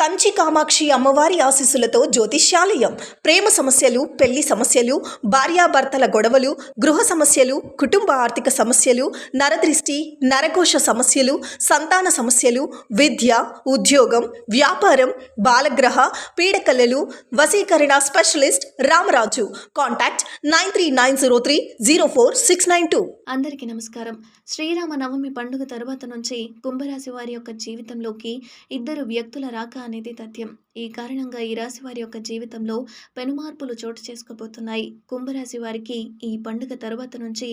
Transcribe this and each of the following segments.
కంచి కామాక్షి అమ్మవారి ఆశీస్సులతో జ్యోతిష్యాలయం. ప్రేమ సమస్యలు పెళ్ళి సమస్యలు భార్యాభర్తల గొడవలు గృహ సమస్యలు కుటుంబ ఆర్థిక సమస్యలు నరదృష్టి నరకోశ సమస్యలు సంతాన సమస్యలు విద్య ఉద్యోగం వ్యాపారం బాలగ్రహ పీడకలలు వసీకరణ specialist Ramaraju. Contact nine three nine zero three zero four six nine two. అందరికీ నమస్కారం. శ్రీరామ నవమి పండుగ తర్వాత నుంచి కుంభరాశి వారి యొక్క జీవితంలోకి ఇద్దరు వ్యక్తుల రాక అనేది తథ్యం ఈ కారణంగా ఈ రాశి వారి యొక్క జీవితంలో పెనుమార్పులు చోటు చేసుకోబోతున్నాయి. కుంభరాశి వారికి ఈ పండుగ తర్వాత నుంచి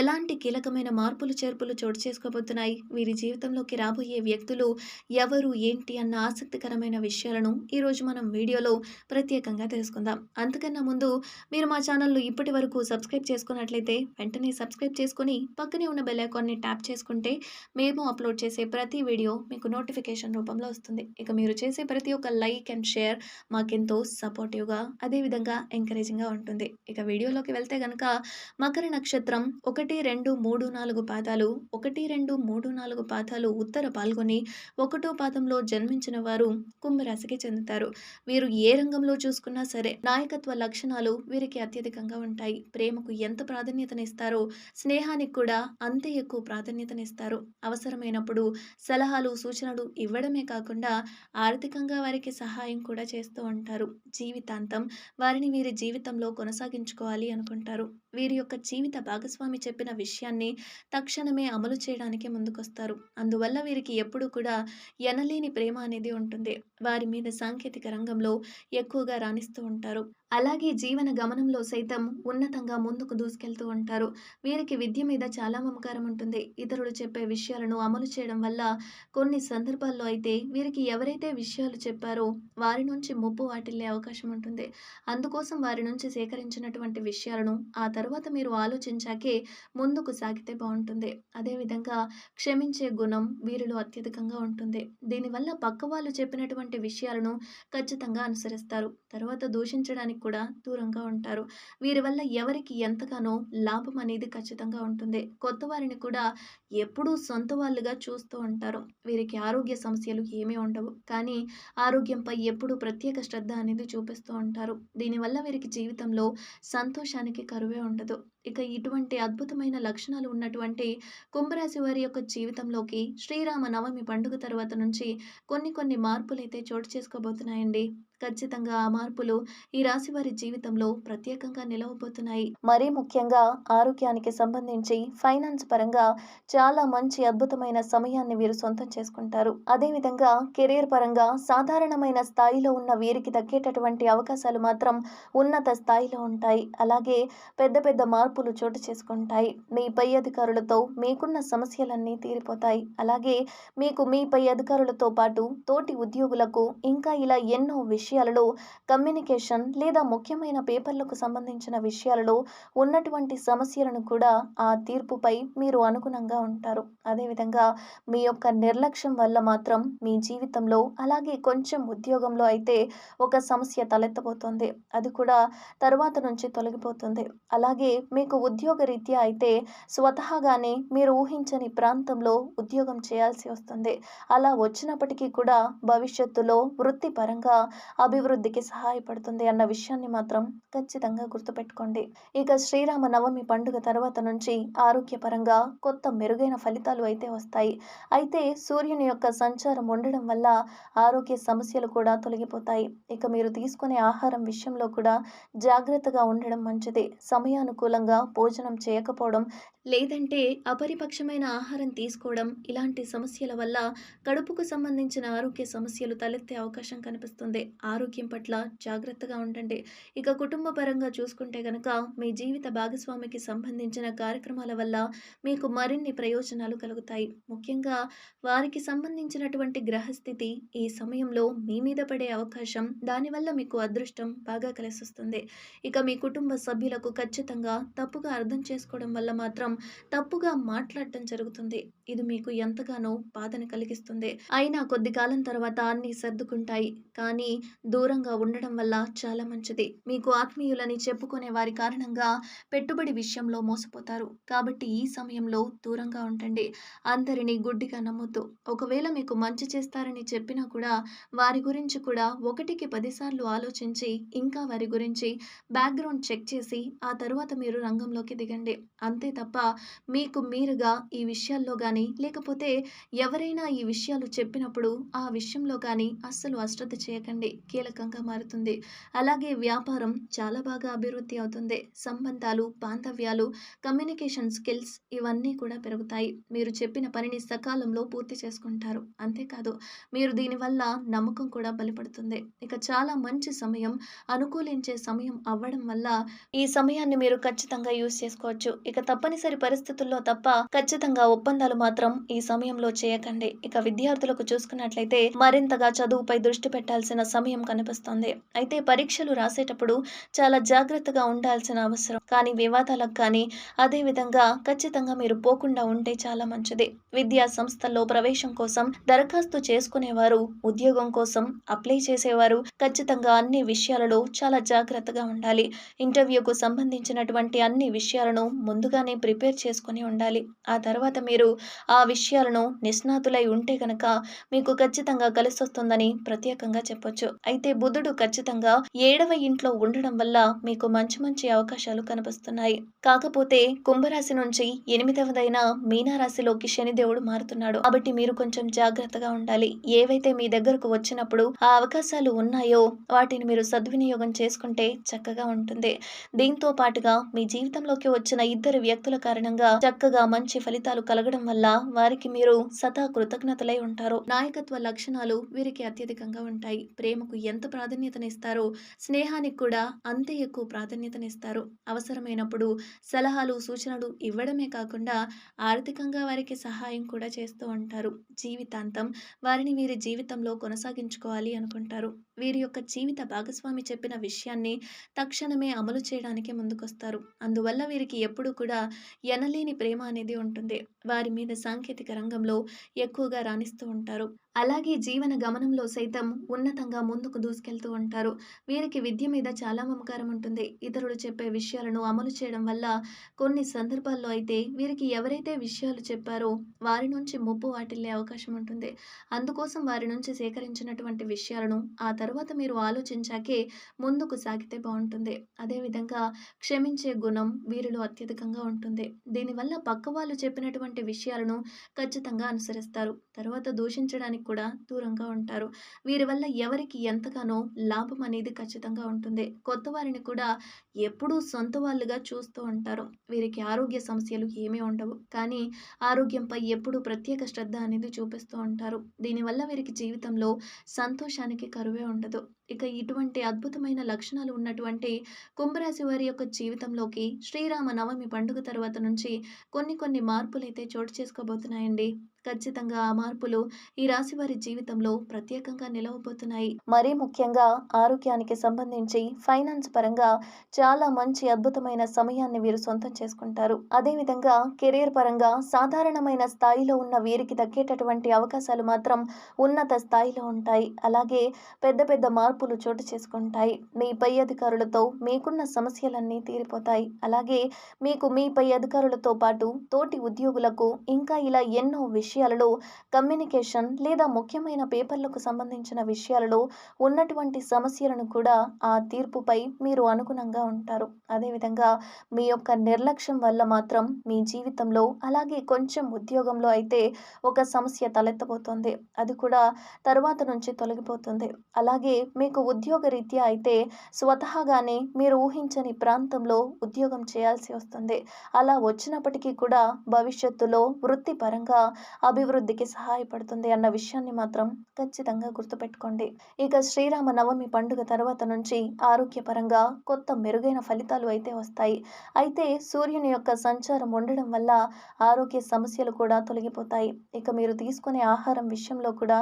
ఎలాంటి కీలకమైన మార్పులు చేర్పులు చోటు చేసుకోబోతున్నాయి? వీరి జీవితంలోకి రాబోయే వ్యక్తులు ఎవరు ఏంటి అన్న ఆసక్తికరమైన విషయాలను ఈరోజు మనం వీడియోలో ప్రత్యేకంగా తెలుసుకుందాం. అంతకన్నా ముందు మీరు మా ఛానల్ను ఇప్పటి వరకు సబ్స్క్రైబ్ చేసుకున్నట్లయితే వెంటనే సబ్స్క్రైబ్ చేసుకుని పక్కనే ఉన్న బెల్ ఐకాన్ని ట్యాప్ చేసుకుంటే మేము అప్లోడ్ చేసే ప్రతి వీడియో మీకు నోటిఫికేషన్ రూపంలో వస్తుంది. ఇక మీరు చేసే ప్రతి ఒక్క లైక్ అండ్ షేర్ మాకెంతో సపోర్టివ్గా అదేవిధంగా ఎంకరేజింగ్గా ఉంటుంది. ఇక వీడియోలోకి వెళ్తే గనక మకర నక్షత్రం ఒకటి రెండు మూడు నాలుగు పాదాలు ఒకటి రెండు మూడు నాలుగు పాదాలు ఉత్తర పాల్గొని ఒకటో పాదంలో జన్మించిన వారు కుంభరాశికి చెందుతారు. వీరు ఏ రంగంలో చూసుకున్నా సరే నాయకత్వ లక్షణాలు వీరికి అత్యధికంగా ఉంటాయి. ప్రేమకు ఎంత ప్రాధాన్యతనిస్తారో స్నేహానికి కూడా అంతే ఎక్కువ ప్రాధాన్యతనిస్తారు అవసరమైనప్పుడు సలహాలు సూచనలు ఇవ్వడమే కాకుండా ఆర్థికంగా వారికి సహాయం సహాయం కూడా చేస్తూ ఉంటారు. జీవితాంతం వారిని వీరి జీవితంలో కొనసాగించుకోవాలి అనుకుంటారు. వీరి యొక్క జీవిత భాగస్వామి చెప్పిన విషయాన్ని తక్షణమే అమలు చేయడానికి ముందుకొస్తారు. అందువల్ల వీరికి ఎప్పుడూ కూడా ఎనలేని ప్రేమ అనేది ఉంటుంది. వారి మీద సాంకేతిక రంగంలో ఎక్కువగా రాణిస్తూ ఉంటారు. అలాగే జీవన గమనంలో సైతం ఉన్నతంగా ముందుకు దూసుకెళ్తూ ఉంటారు. వీరికి విద్య మీద చాలా మమకారం ఉంటుంది. ఇతరులు చెప్పే విషయాలను అమలు చేయడం వల్ల కొన్ని సందర్భాల్లో అయితే వీరికి ఎవరైతే విషయాలు చెప్పారో వారి నుంచి ముప్పు వాటిల్లే అవకాశం ఉంటుంది. అందుకోసం వారి నుంచి సేకరించినటువంటి విషయాలను ఆ తర్వాత మీరు ఆలోచించాకే ముందుకు సాగితే బాగుంటుంది. అదేవిధంగా క్షమించే గుణం వీరిలో అత్యధికంగా ఉంటుంది. దీనివల్ల పక్క వాళ్ళు చెప్పినటువంటి విషయాలను ఖచ్చితంగా అనుసరిస్తారు. తర్వాత దూషించడానికి కూడా దూరంగా ఉంటారు. వీరి వల్ల ఎవరికి ఎంతగానో లాభం అనేది ఖచ్చితంగా ఉంటుంది. కొత్త వారిని కూడా ఎప్పుడూ సొంత వాళ్ళుగా చూస్తూ ఉంటారు. వీరికి ఆరోగ్య సమస్యలు ఏమీ ఉండవు. కానీ ఆరోగ్యంపై ఎప్పుడూ ప్రత్యేక శ్రద్ధ అనేది చూపిస్తూ ఉంటారు. దీనివల్ల వీరికి జీవితంలో సంతోషానికి కరువే ఉండదు. ఇక ఇటువంటి అద్భుతమైన లక్షణాలు ఉన్నటువంటి కుంభరాశి వారి యొక్క జీవితంలోకి శ్రీరామ నవమి పండుగ తర్వాత నుంచి కొన్ని కొన్ని మార్పులు అయితే చోటు చేసుకోబోతున్నాయండి. ఖచ్చితంగా ఆ మార్పులు ఈ రాశి వారి జీవితంలో ప్రత్యేకంగా నిలవబోతున్నాయి. మరీ ముఖ్యంగా ఆరోగ్యానికి సంబంధించి ఫైనాన్స్ పరంగా చాలా మంచి అద్భుతమైన సమయాన్ని వీరు సొంతం చేసుకుంటారు. అదేవిధంగా కెరీర్ పరంగా సాధారణమైన స్థాయిలో ఉన్న వీరికి దక్కేటటువంటి అవకాశాలు మాత్రం ఉన్నత స్థాయిలో ఉంటాయి. అలాగే పెద్ద పెద్ద మార్పులు చోటు చేసుకుంటాయి. మీ పై అధికారులతో మీకున్న సమస్యలన్నీ తీరిపోతాయి. అలాగే మీకు మీ పై అధికారులతో పాటు తోటి ఉద్యోగులకు ఇంకా ఇలా ఎన్నో విషయాలలో కమ్యూనికేషన్ లేదా ముఖ్యమైన పేపర్లకు సంబంధించిన విషయాలలో ఉన్నటువంటి సమస్యలను కూడా ఆ తీర్పుపై మీరు అనుగుణంగా ఉంటారు. అదేవిధంగా మీ యొక్క నిర్లక్ష్యం వల్ల మాత్రం మీ జీవితంలో అలాగే కొంచెం ఉద్యోగంలో అయితే ఒక సమస్య తలెత్తబోతోంది. అది కూడా తర్వాత నుంచి తొలగిపోతుంది. అలాగే మీకు ఉద్యోగ రీత్యా అయితే స్వతహాగానే మీరు ఊహించని ప్రాంతంలో ఉద్యోగం చేయాల్సి వస్తుంది. అలా వచ్చినప్పటికీ కూడా భవిష్యత్తులో వృత్తిపరంగా అభివృద్ధికి సహాయపడుతుంది అన్న విషయాన్ని మాత్రం ఖచ్చితంగా గుర్తుపెట్టుకోండి. ఇక శ్రీరామ నవమి పండుగ తర్వాత నుంచి ఆరోగ్యపరంగా కొత్త మెరుగైన ఫలితాలు అయితే వస్తాయి. అయితే సూర్యుని యొక్క సంచారం ఉండడం వల్ల ఆరోగ్య సమస్యలు కూడా తొలగిపోతాయి. ఇక మీరు తీసుకునే ఆహారం విషయంలో కూడా జాగ్రత్తగా ఉండడం మంచిది. సమయానుకూలంగా భోజనం చేయకపోవడం లేదంటే అపరిపక్షమైన ఆహారం తీసుకోవడం ఇలాంటి సమస్యల వల్ల కడుపుకు సంబంధించిన ఆరోగ్య సమస్యలు తలెత్తే అవకాశం కనిపిస్తుంది. ఆరోగ్యం పట్ల జాగ్రత్తగా ఉండండి. ఇక కుటుంబ పరంగా చూసుకుంటే కనుక మీ జీవిత భాగస్వామికి సంబంధించిన కార్యక్రమాల వల్ల మీకు మరిన్ని ప్రయోజనాలు కలుగుతాయి. ముఖ్యంగా వారికి సంబంధించినటువంటి గ్రహస్థితి ఈ సమయంలో మీ మీద పడే అవకాశం దానివల్ల మీకు అదృష్టం బాగా కలిసొస్తుంది. ఇక మీ కుటుంబ సభ్యులకు ఖచ్చితంగా తప్పుగా అర్థం చేసుకోవడం వల్ల మాత్రం తప్పుగా మాట్లాడటం జరుగుతుంది. ఇది మీకు ఎంతగానో బాధను కలిగిస్తుంది. అయినా కొద్ది కాలం తర్వాత అన్నీ సర్దుకుంటాయి. కానీ దూరంగా ఉండడం వల్ల చాలా మంచిది. మీకు ఆత్మీయులని చెప్పుకునే వారి కారణంగా పెట్టుబడి విషయంలో మోసపోతారు. కాబట్టి ఈ సమయంలో దూరంగా ఉండండి. అందరినీ గుడ్డిగా నమ్మొద్దు. ఒకవేళ మీకు మంచి చేస్తారని చెప్పినా కూడా వారి గురించి కూడా ఒకటికి పదిసార్లు ఆలోచించి ఇంకా వారి గురించి బ్యాక్గ్రౌండ్ చెక్ చేసి ఆ తర్వాత మీరు రంగంలోకి దిగండి. అంతే తప్ప మీకు మీరుగా ఈ విషయాల్లో కానీ లేకపోతే ఎవరైనా ఈ విషయాలు చెప్పినప్పుడు ఆ విషయంలో కానీ అస్సలు అశ్రద్ధ చేయకండి. కీలకంగా మారుతుంది. అలాగే వ్యాపారం చాలా బాగా అభివృద్ధి అవుతుంది. సంబంధాలు బాంధవ్యాలు కమ్యూనికేషన్ స్కిల్స్ ఇవన్నీ కూడా పెరుగుతాయి. మీరు చెప్పిన పనిని సకాలంలో పూర్తి చేసుకుంటారు. అంతేకాదు మీరు దీనివల్ల నమ్మకం కూడా బలపడుతుంది. ఇక చాలా మంచి సమయం అనుకూలించే సమయం అవ్వడం వల్ల ఈ సమయాన్ని మీరు ఖచ్చితంగా యూజ్ చేసుకోవచ్చు. ఇక తప్పనిసరి పరిస్థితుల్లో తప్ప ఖచ్చితంగా ఒప్పందాలు మాత్రం ఈ సమయంలో చేయకండి. ఇక విద్యార్థులకు చూసుకున్నట్లయితే మరింతగా చదువుపై దృష్టి పెట్టాల్సిన సమయం కనిపిస్తుంది. అయితే పరీక్షలు రాసేటప్పుడు చాలా జాగ్రత్తగా ఉండాల్సిన అవసరం. కానీ వివాదాలకు కానీ అదే విధంగా ఖచ్చితంగా మీరు పోకుండా ఉంటే చాలా మంచిది. విద్యా సంస్థల్లో ప్రవేశం కోసం దరఖాస్తు చేసుకునేవారు ఉద్యోగం కోసం అప్లై చేసేవారు ఖచ్చితంగా అన్ని విషయాలలో చాలా జాగ్రత్తగా ఉండాలి. ఇంటర్వ్యూకు సంబంధించినటువంటి అన్ని విషయాలను ముందుగానే ప్రిపేర్ చేసుకుని ఉండాలి. ఆ తర్వాత మీరు ఆ విషయాలను నిష్ణాతులై ఉంటే కనుక మీకు ఖచ్చితంగా కలిసి వస్తుందని ప్రత్యేకంగా చెప్పొచ్చు. అయితే బుధుడు ఖచ్చితంగా ఏడవ ఇంట్లో ఉండడం వల్ల మీకు మంచి మంచి అవకాశాలు కనిపిస్తున్నాయి. కాకపోతే కుంభరాశి నుంచి ఎనిమిదవదైన మీనారాశిలోకి శనిదేవుడు మారుతున్నాడు. కాబట్టి మీరు కొంచెం జాగ్రత్తగా ఉండాలి. ఏవైతే మీ దగ్గరకు వచ్చినప్పుడు ఆ అవకాశాలు ఉన్నాయో వాటిని మీరు సద్వినియోగం చేసుకుంటే చక్కగా ఉంటుంది. దీంతో పాటుగా మీ జీవితంలోకి వచ్చిన ఇద్దరు వ్యక్తుల కారణంగా చక్కగా మంచి ఫలితాలు కలగడం వల్ల వారికి మీరు సదా కృతజ్ఞతలై ఉంటారు. నాయకత్వ లక్షణాలు వీరికి అత్యధికంగా ఉంటాయి. ప్రేమకు ఎంత ప్రాధాన్యతనిస్తారో స్నేహానికి కూడా అంతే ఎక్కువ ప్రాధాన్యతనిస్తారు. అవసరమైనప్పుడు సలహాలు సూచనలు ఇవ్వడమే కాకుండా ఆర్థికంగా వారికి సహాయం కూడా చేస్తూ ఉంటారు. జీవితాంతం వారిని వీరి జీవితంలో కొనసాగించుకోవాలి అనుకుంటారు. వీరి యొక్క జీవిత భాగస్వామి చెప్పిన విషయాన్ని తక్షణమే అమలు చేయడానికి ముందుకొస్తారు. అందువల్ల వీరికి ఎప్పుడూ కూడా ఎనలేని ప్రేమ అనేది ఉంటుంది. వారి మీద సాంకేతిక రంగంలో ఎక్కువగా రాణిస్తూ ఉంటారు. అలాగే జీవన గమనంలో సైతం ఉన్నతంగా ముందుకు దూసుకెళ్తూ ఉంటారు. వీరికి విద్య మీద చాలా మమకారం ఉంటుంది. ఇతరులు చెప్పే విషయాలను అమలు చేయడం వల్ల కొన్ని సందర్భాల్లో అయితే వీరికి ఎవరైతే విషయాలు చెప్పారో వారి నుంచి ముప్పు వాటిల్లే అవకాశం ఉంటుంది. అందుకోసం వారి నుంచి సేకరించినటువంటి విషయాలను ఆ తర్వాత మీరు ఆలోచించాకే ముందుకు సాగితే బాగుంటుంది. అదేవిధంగా క్షమించే గుణం వీరిలో అత్యధికంగా ఉంటుంది. దీనివల్ల పక్క వాళ్ళు చెప్పినటువంటి విషయాలను ఖచ్చితంగా అనుసరిస్తారు. తర్వాత దూషించడానికి కూడా దూరంగా ఉంటారు. వీరి వల్ల ఎవరికి ఎంతగానో లాభం అనేది ఖచ్చితంగా ఉంటుంది. కొత్త వారిని కూడా ఎప్పుడూ సొంత వాళ్ళుగా చూస్తూ ఉంటారు. వీరికి ఆరోగ్య సమస్యలు ఏమీ ఉండవు. కానీ ఆరోగ్యంపై ఎప్పుడూ ప్రత్యేక శ్రద్ధ అనేది చూపిస్తూ ఉంటారు. దీనివల్ల వీరికి జీవితంలో సంతోషానికి కరువే ఉండదు. ఇక ఇటువంటి అద్భుతమైన లక్షణాలు ఉన్నటువంటి కుంభరాశి వారి యొక్క జీవితంలోకి శ్రీరామ నవమి పండుగ తర్వాత నుంచి కొన్ని కొన్ని మార్పులు అయితే చోటు చేసుకోబోతున్నాయండి. ఖచ్చితంగా ఆ మార్పులు ఈ రాశి వారి జీవితంలో ప్రత్యేకంగా నిలవబోతున్నాయి. మరీ ముఖ్యంగా ఆరోగ్యానికి సంబంధించి ఫైనాన్స్ పరంగా చాలా మంచి అద్భుతమైన సమయాన్ని వీరు సొంతం చేసుకుంటారు. అదేవిధంగా కెరీర్ పరంగా సాధారణమైన స్థాయిలో ఉన్న వీరికి దక్కేటటువంటి అవకాశాలు మాత్రం ఉన్నత స్థాయిలో ఉంటాయి. అలాగే పెద్ద పెద్ద మార్పు మార్పులు చోటు చేసుకుంటాయి. మీ పై అధికారులతో మీకున్న సమస్యలన్నీ తీరిపోతాయి. అలాగే మీకు మీ పై అధికారులతో పాటు తోటి ఉద్యోగులకు ఇంకా ఇలా ఎన్నో విషయాలలో కమ్యూనికేషన్ లేదా ముఖ్యమైన పేపర్లకు సంబంధించిన విషయాలలో ఉన్నటువంటి సమస్యలను కూడా ఆ తీర్పుపై మీరు అనుగుణంగా ఉంటారు. అదేవిధంగా మీ యొక్క నిర్లక్ష్యం వల్ల మాత్రం మీ జీవితంలో అలాగే కొంచెం ఉద్యోగంలో అయితే ఒక సమస్య తలెత్తబోతోంది. అది కూడా తర్వాత నుంచి తొలగిపోతుంది. అలాగే మీ మీకు ఉద్యోగ రీత్యా అయితే స్వతహాగానే మీరు ఊహించని ప్రాంతంలో ఉద్యోగం చేయాల్సి వస్తుంది. అలా వచ్చినప్పటికీ కూడా భవిష్యత్తులో వృత్తిపరంగా అభివృద్ధికి సహాయపడుతుంది అన్న విషయాన్ని మాత్రం ఖచ్చితంగా గుర్తుపెట్టుకోండి. ఇక శ్రీరామ నవమి పండుగ తర్వాత నుంచి ఆరోగ్యపరంగా కొత్త మెరుగైన ఫలితాలు అయితే వస్తాయి. అయితే సూర్యుని యొక్క సంచారం ఉండడం వల్ల ఆరోగ్య సమస్యలు కూడా తొలగిపోతాయి. ఇక మీరు తీసుకునే ఆహారం విషయంలో కూడా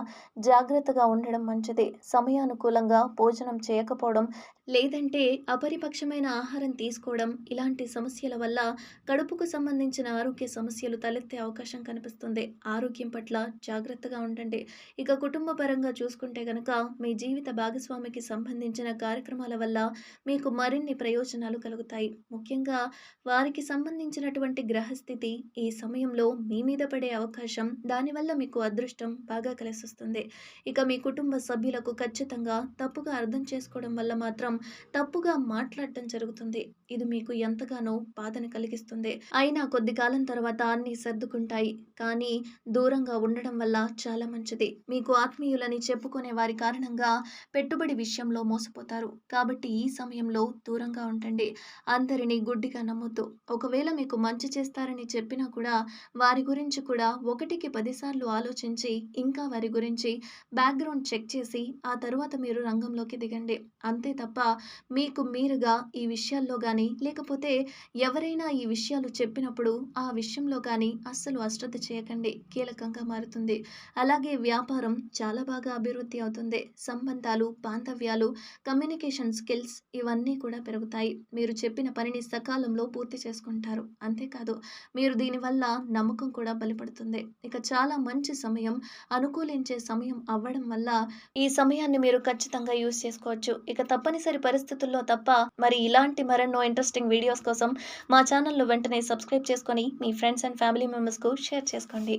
జాగ్రత్తగా ఉండడం మంచిది. సమయానుకూలంగా భోజనం చేయకపోవడం లేదంటే అపరిపక్షమైన ఆహారం తీసుకోవడం ఇలాంటి సమస్యల వల్ల కడుపుకు సంబంధించిన ఆరోగ్య సమస్యలు తలెత్తే అవకాశం కనిపిస్తుంది. ఆరోగ్యం పట్ల జాగ్రత్తగా ఉండండి. ఇక కుటుంబ పరంగా చూసుకుంటే కనుక మీ జీవిత భాగస్వామికి సంబంధించిన కార్యక్రమాల వల్ల మీకు మరిన్ని ప్రయోజనాలు కలుగుతాయి. ముఖ్యంగా వారికి సంబంధించినటువంటి గ్రహస్థితి ఈ సమయంలో మీ మీద పడే అవకాశం దానివల్ల మీకు అదృష్టం బాగా కలిసొస్తుంది. ఇక మీ కుటుంబ సభ్యులకు ఖచ్చితంగా తప్పుగా అర్థం చేసుకోవడం వల్ల మాత్రం తప్పుగా మాట్లాడటం జరుగుతుంది. ఇది మీకు ఎంతగానో బాధను కలిగిస్తుంది. అయినా కొద్ది కాలం తర్వాత అన్ని సర్దుకుంటాయి. కానీ దూరంగా ఉండడం వల్ల చాలా మంచిది. మీకు ఆత్మీయులని చెప్పుకునే వారి కారణంగా పెట్టుబడి విషయంలో మోసపోతారు. కాబట్టి ఈ సమయంలో దూరంగా ఉండండి. అందరినీ గుడ్డిగా నమ్మొద్దు. ఒకవేళ మీకు మంచి చేస్తారని చెప్పినా కూడా వారి గురించి కూడా ఒకటికి పదిసార్లు ఆలోచించి ఇంకా వారి గురించి బ్యాక్గ్రౌండ్ చెక్ చేసి ఆ తర్వాత మీరు రంగంలోకి దిగండి. అంతే తప్ప మీకు మీరుగా ఈ విషయాల్లో కానీ లేకపోతే ఎవరైనా ఈ విషయాలు చెప్పినప్పుడు ఆ విషయంలో కానీ అస్సలు అశ్రద్ధ చేయకండి. కీలకంగా మారుతుంది. అలాగే వ్యాపారం చాలా బాగా అభివృద్ధి అవుతుంది. సంబంధాలు బాంధవ్యాలు కమ్యూనికేషన్ స్కిల్స్ ఇవన్నీ కూడా పెరుగుతాయి. మీరు చెప్పిన పనిని సకాలంలో పూర్తి చేసుకుంటారు. అంతేకాదు మీరు దీనివల్ల నమ్మకం కూడా బలపడుతుంది. ఇక చాలా మంచి సమయం అనుకూలించే సమయం అవ్వడం వల్ల ఈ సమయాన్ని మీరు ఖచ్చితంగా యూజ్ చేసుకోవచ్చు. ఇక తప్పనిసరి పరిస్థితుల్లో తప్ప మరి ఇలాంటి మరెన్నో ఇంట్రెస్టింగ్ వీడియోస్ కోసం మా ఛానల్ను వెంటనే సబ్స్క్రైబ్ చేసుకొని మీ ఫ్రెండ్స్ అండ్ ఫ్యామిలీ మెంబర్స్కు షేర్ చేసుకోండి.